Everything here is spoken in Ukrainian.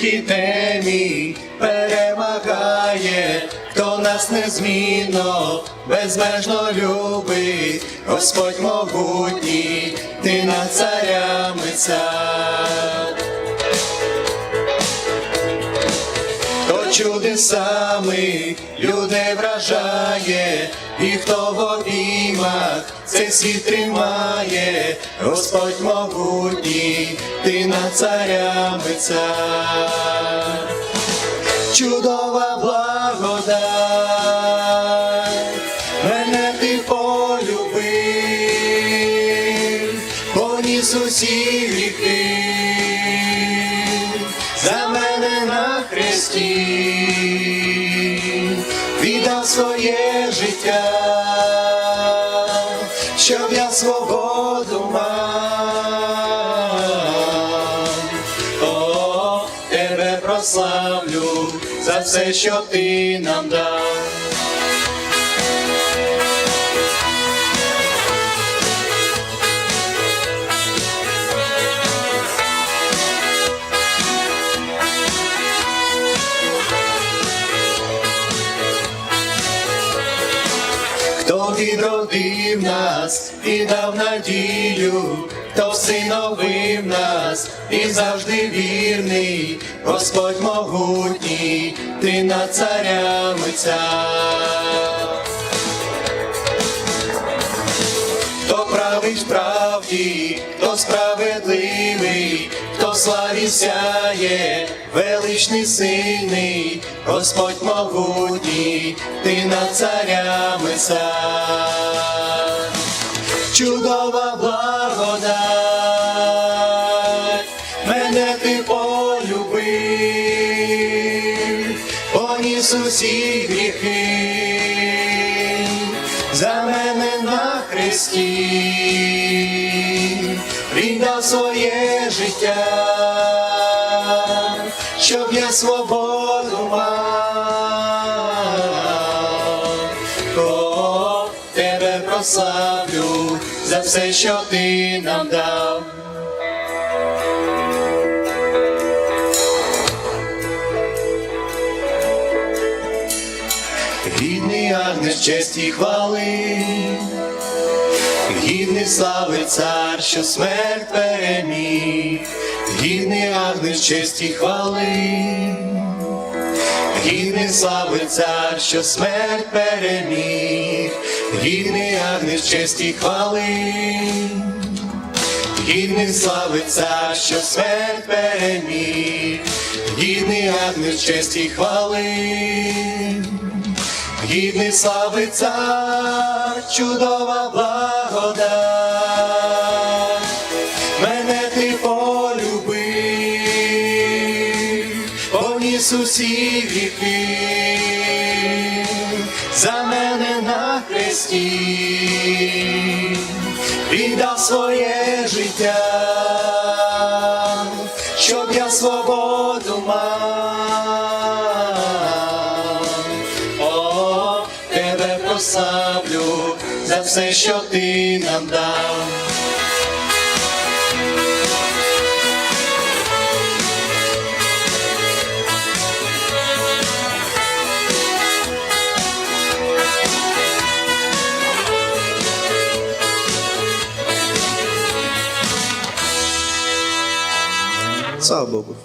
темі перемагає, хто нас незмінно, безмежно любить, Господь могутній, ти над царями цар. Чудесами людей вражає, і хто в обіймах цей світ тримає, Господь могутній, ти над царями цар. Чудова благодать, мене ти полюбив, поніс усі хресті, віддав своє життя, щоб я свободу мав. О, тебе прославлю за все, що ти нам дав. Хто відродив нас і дав надію, хто всиновив нас і завжди вірний, Господь могутній, ти над царями цар. Хто правий в правді, хто справедливий, славі сяє, величний сильний, Господь могутній, ти над царями цар. Чудова благодать, мене ти полюбив, поніс усі гріхи, за мене на хресті, своє життя, щоб я свободу мав. О, тебе прославлю за все, що ти нам дав. Гідний агнець честі й хвали, гідний слави цар, що смерть переміг, гідний агнець честі й хвали, гідний слави цар, що смерть переміг, гідний агнець честі й хвали. Гідний слави цар, що смерть переміг, гідний агнець честі й хвали. Гідний слави цар, чудова благодать, мене ти полюбив, поніс усі гріхи, за мене на хресті, віддав своє життя, щоб я свободу прославлю за все, що ти нам дав. Слава Богу.